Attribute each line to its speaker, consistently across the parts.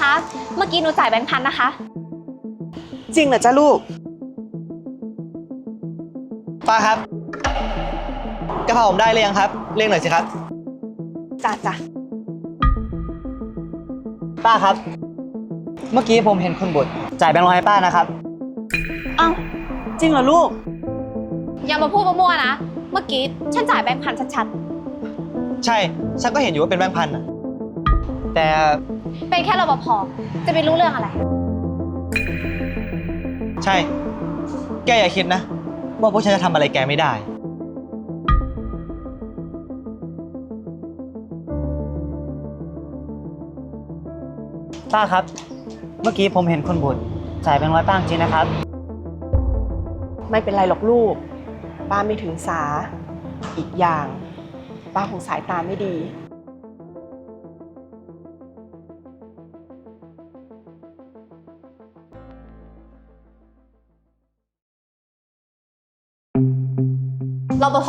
Speaker 1: คะ เมื่อกี้หนูจ่ายแบงค์พันนะคะ
Speaker 2: จริงเหรอจ้าลูก
Speaker 3: ป้าครับกระเพราผมได้เลยยังครับ เร่งหน่อยสิครับ
Speaker 2: จ้าจ้า
Speaker 3: ป้าครับ เมื่อกี้ผมเห็นคุณบุตรจ่ายแบงค์ร้อยให้ป้านะครับ
Speaker 2: เอ้าจริงเหรอลูก
Speaker 1: อย่ามาพูดมั่วๆนะ เมื่อกี้ฉันจ่ายแบงค์พันชัด
Speaker 3: ใช่ ฉันก็เห็นอยู่ว่าเป็นแบงค์พันน่ะแต่
Speaker 1: ๆ เป็นแค่รปภจะไปรู้เรื่องอะไร
Speaker 3: ใช่ แกอย่าคิดนะ ว่าพวกฉันจะทำอะไรแกไม่ได้ ป้าครับ เมื่อกี้ผมเห็นคุณบุตรจ่ายแบงค์ร้อยป้าจริงนะครับ
Speaker 2: ไม่เป็นไรหรอกลูก ป้าไม่ถึงสา อีกอย่าง ป้าคงสายตาไม่ดี
Speaker 1: ปภ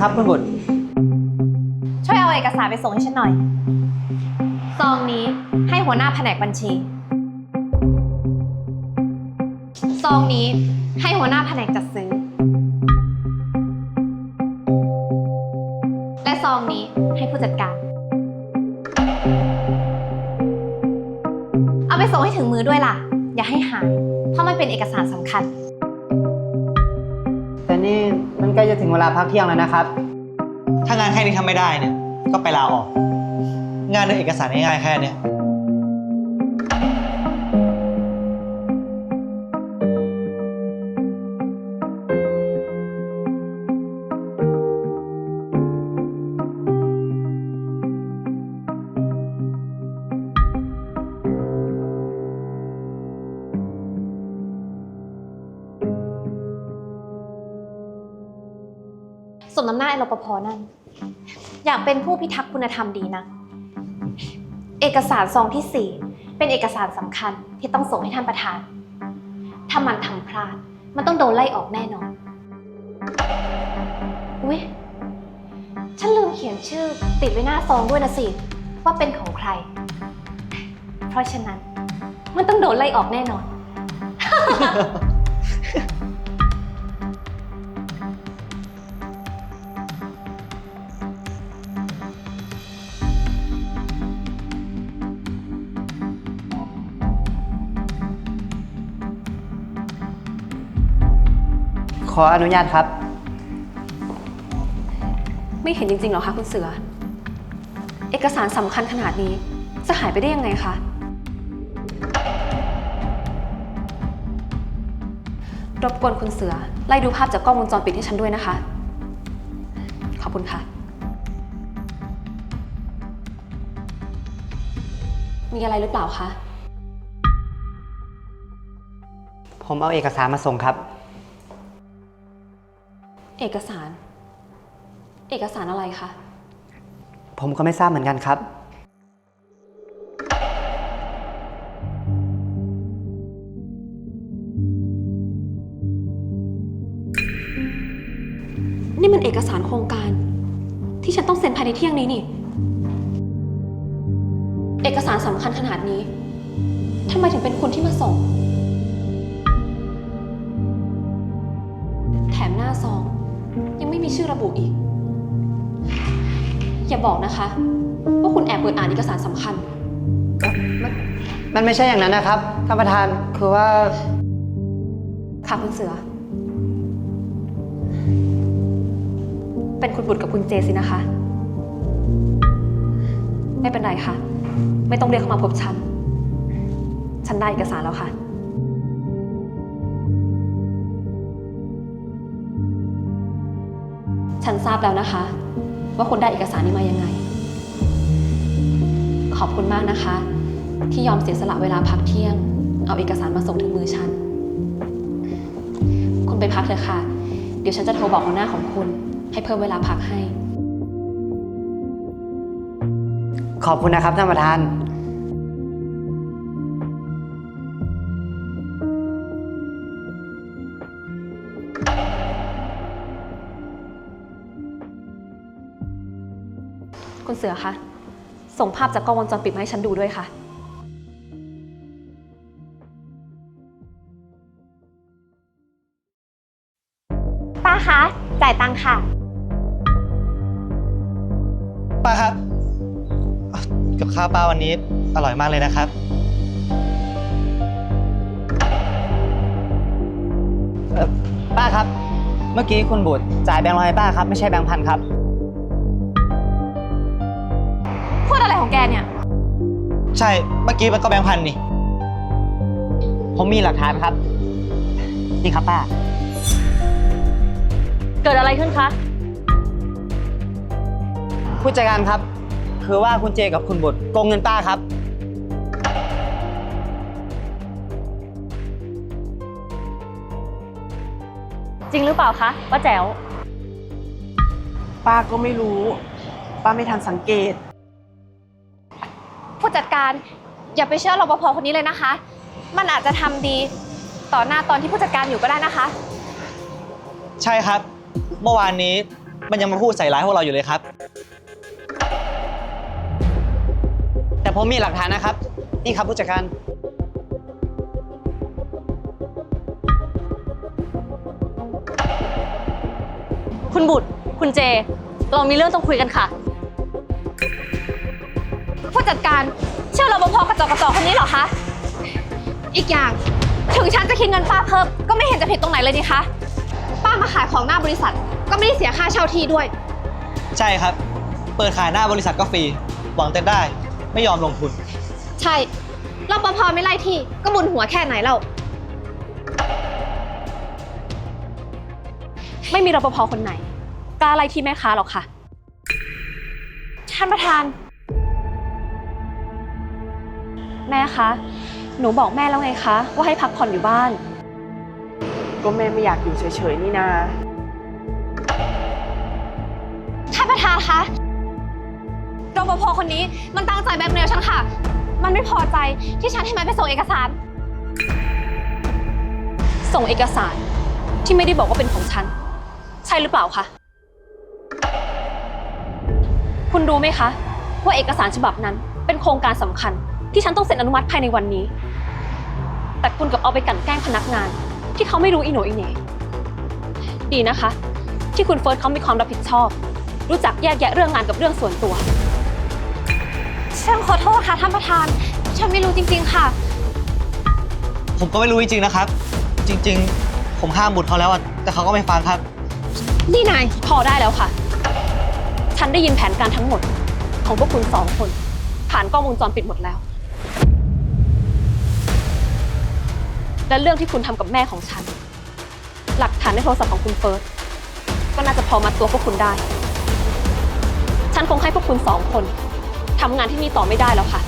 Speaker 3: ครับคุณบุตร
Speaker 1: ช่วยเอาเอกสารไปส่งให้ฉันหน่อย ซองนี้ให้หัวหน้าแผนกบัญชี ซองนี้ให้หัวหน้าแผนกจัดซื้อ และซองนี้ให้ผู้จัดการ เอาไปส่งให้ถึงมือด้วยล่ะ อย่าให้หาย เพราะมันเป็นเอกสารสำคัญ
Speaker 4: แต่นี่มัน ใกล้จะถึงเวลาพักเที่ยงแล้วนะครับ
Speaker 3: ถ้างานแค่นี้ทำไม่ได้เนี่ย ก็ไปลาออก งานเรื่องเอกสารง่ายๆแค่เนี้ย
Speaker 1: สมน้ำหน้าไอ้รปภนั่น อยากเป็นผู้พิทักษ์คุณธรรมดีนะ เอกสารซองที่ 4 เป็นเอกสารสำคัญที่ต้องส่งให้ท่านประธาน ถ้ามันทำพลาด มันต้องโดนไล่ออกแน่นอน อุ๊ย ฉันลืมเขียนชื่อติดไว้หน้าซองด้วยนะสิ ว่าเป็นของใคร เพราะฉะนั้น มันต้องโดนไล่ออกแน่นอน
Speaker 4: ขออนุญาตครับ
Speaker 5: ไม่เห็นจริงๆหรอคะคุณเสือ เอกสารสำคัญขนาดนี้ จะหายไปได้ยังไงคะ รบกวนคุณเสือ ไล่ดูภาพจากกล้องวงจรปิดให้ฉันด้วยนะคะ ขอบคุณค่ะ มีอะไรหรือเปล่าคะ
Speaker 4: ผมเอาเอกสารมาส่งครับ
Speaker 5: เอกสาร เอกสารอะไรคะ
Speaker 4: ผมก็ไม่ทราบเหมือนกันครับ
Speaker 5: นี่มันเอกสารโครงการ ที่ฉันต้องเซ็นภายในเที่ยงนี้นี่ เอกสารสำคัญขนาดนี้ทำไมถึงเป็นคุณที่มาส่ง ชื่อระบุอีก อย่าบอกนะคะ ว่าคุณแอบเปิดอ่านเอกสารสำคัญ
Speaker 4: มันไม่ใช่อย่างนั้นนะครับท่านประธานคือว่า
Speaker 5: ค่ะคุณเสือ เป็นคุณบุตรกับคุณเจสินะคะ ไม่เป็นไรค่ะ ไม่ต้องเรียกเขามาพบฉัน ฉันได้เอกสารแล้วค่ะ ฉันทราบแล้วนะคะ ว่าคุณได้เอกสารนี้มายังไง ขอบคุณมากนะคะ ที่ยอมเสียสละเวลาพักเที่ยง เอาเอกสารมาส่งถึงมือฉัน คุณไปพักเถอะค่ะ เดี๋ยวฉันจะโทรบอกหัวหน้าของคุณ ให้เพิ่มเวลาพักให้
Speaker 4: ขอบคุณนะครับท่านประธาน
Speaker 5: เสือคะ ส่งภาพจากกล้องวงจรปิดมาให้ฉันดูด้วยค่ะ
Speaker 1: ป้าคะ จ่ายตังค่ะ
Speaker 3: ป้าครับกับข้าวป้าวันนี้อร่อยมากเลยนะครับเอ่อป้าครับ เมื่อกี้คุณบุตรจ่ายแบงค์ร้อยให้ป้าครับ ไม่ใช่แบงค์พันครับ
Speaker 5: เนี่ย
Speaker 3: ใช่ เมื่อกี้มันก็แบงค์พันนี่ ผมมีหลักฐานครับ นี่ครับป้า
Speaker 5: เกิดอะไรขึ้นคะ
Speaker 3: ผู้จัดการครับ คือว่าคุณเจกับคุณบุตรโกงเงินป้าครับ
Speaker 5: จริงหรือเปล่าคะป้าแจ๋ว
Speaker 2: ป้าก็ไม่รู้ ป้าไม่ทันสังเกต
Speaker 1: ผู้จัดการอย่าไปเชื่อรปภคนนี้เลยนะคะ มันอาจจะทำดีต่อหน้าตอนที่ผู้จัดการอยู่ก็ได้นะคะ
Speaker 6: ใช่ครับ เมื่อวานนี้มันยังมาพูดใส่ร้ายพวกเราอยู่เลยครับ
Speaker 3: แต่ผมมีหลักฐานนะครับ นี่ครับผู้จัดการ
Speaker 5: คุณบุตร คุณเจ เรามีเรื่องต้องคุยกันค่ะ
Speaker 1: ผู้จัดการเชื่อรปภกระจอกกระจอกคนนี้เหรอคะ อีกอย่าง ถึงฉันจะคิดเงินป้าเพิ่มก็ไม่เห็นจะผิดตรงไหนเลยนี่คะ ป้ามาขายของหน้าบริษัท ก็ไม่ได้เสียค่าเช่าที่ด้วย
Speaker 6: ใช่ครับ เปิดขายหน้าบริษัทก็ฟรีหวังแต่ได้ ไม่ยอมลงทุน
Speaker 1: ใช่รปภไม่ไล่ที่ก็บุญหัวแค่ไหนเรา
Speaker 5: ไม่มีรปภคนไหนกล้าไล่ที่แม่ค้าหรอกค่ะ
Speaker 1: ท่านประธาน
Speaker 5: แม่คะ หนูบอกแม่แล้วไงคะ ว่าให้พักผ่อนอยู่บ้าน
Speaker 2: ก็แม่ไม่อยากอยู่เฉยๆนี่นา
Speaker 1: ท่านประธานคะรปภคนนี้มันตั้งใจแบล็กเมลฉันค่ะ มันไม่พอใจที่ฉันให้มันไปส่งเอกสาร
Speaker 5: ส่งเอกสารที่ไม่ได้บอกว่าเป็นของฉัน ใช่หรือเปล่าคะ คุณรู้ไหมคะ ว่าเอกสารฉบับนั้นเป็นโครงการสำคัญ ที่ฉันต้องเซ็นอนุมัติภายในวันนี้ แต่คุณกลับเอาไปกลั่นแกล้งพนักงาน ที่เขาไม่รู้อีโหนอีเหน่ดีนะคะ ที่คุณเฟิร์สเขามีความรับผิดชอบ รู้จักแยกแยะเรื่องงานกับเรื่องส่วนตัว
Speaker 1: ฉันขอโทษค่ะท่านประธาน ฉันไม่รู้จริง ๆ ค่ะ
Speaker 6: ผมก็ไม่รู้จริงๆนะครับ จริง ๆ ผมห้ามบุตรเขาแล้วอะแต่เขาก็ไม่ฟังครับ
Speaker 1: นี่นาย
Speaker 5: พอได้แล้วค่ะ ฉันได้ยินแผนการทั้งหมด ของพวกคุณสองคน ผ่านกล้องวงจรปิดหมดแล้ว และเรื่องที่คุณทำกับแม่ของฉัน หลักฐานในโทรศัพท์ของคุณเฟิร์สก็น่าจะพอมาตัวพวกคุณได้ ฉันคงให้พวกคุณสองคนทำงานที่นี่ต่อไม่ได้แล้วค่ะ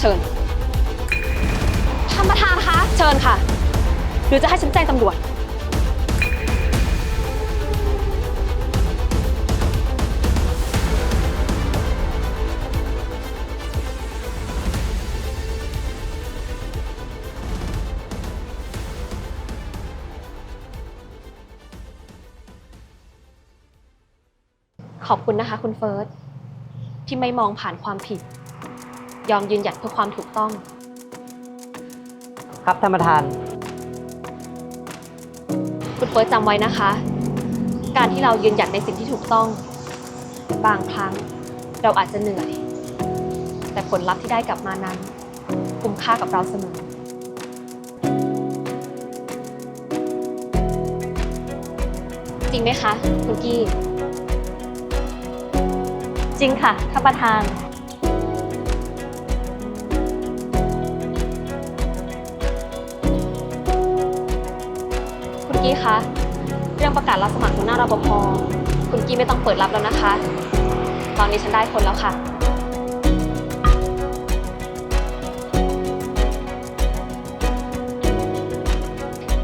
Speaker 5: เชิญ
Speaker 1: ท่านประธานคะ
Speaker 5: เชิญค่ะ หรือจะให้ฉันแจ้งตำรวจ ขอบคุณนะคะ คุณเฟิร์สที่ไม่มองผ่านความผิด ยอมยืนหยัดเพื่อความถูกต้อง
Speaker 3: ครับท่านประธาน
Speaker 5: คุณเฟิร์สจำไว้นะคะ การที่เรายืนหยัดในสิ่งที่ถูกต้อง บางครั้งเราอาจจะเหนื่อย แต่ผลลัพธ์ที่ได้กลับมานั้น คุ้มค่ากับเราเสมอจริงไหมคะ คุณกี้ จริงค่ะท่านประธาน คุณกี้คะเรื่องประกาศรับสมัครหัวหน้ารปภคุณกี้ไม่ต้องเปิดรับแล้วนะคะ ตอนนี้ฉันได้คนแล้วค่ะ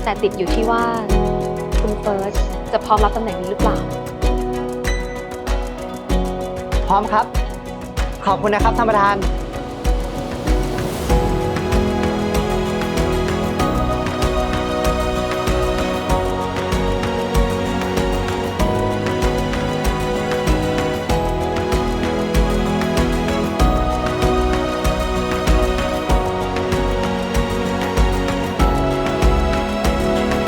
Speaker 5: แต่ติดอยู่ที่ว่า คุณเฟิร์สจะพร้อมรับตำแหน่งนี้หรือเปล่า
Speaker 3: พร้อมครับ ขอบคุณนะครับท่านประธาน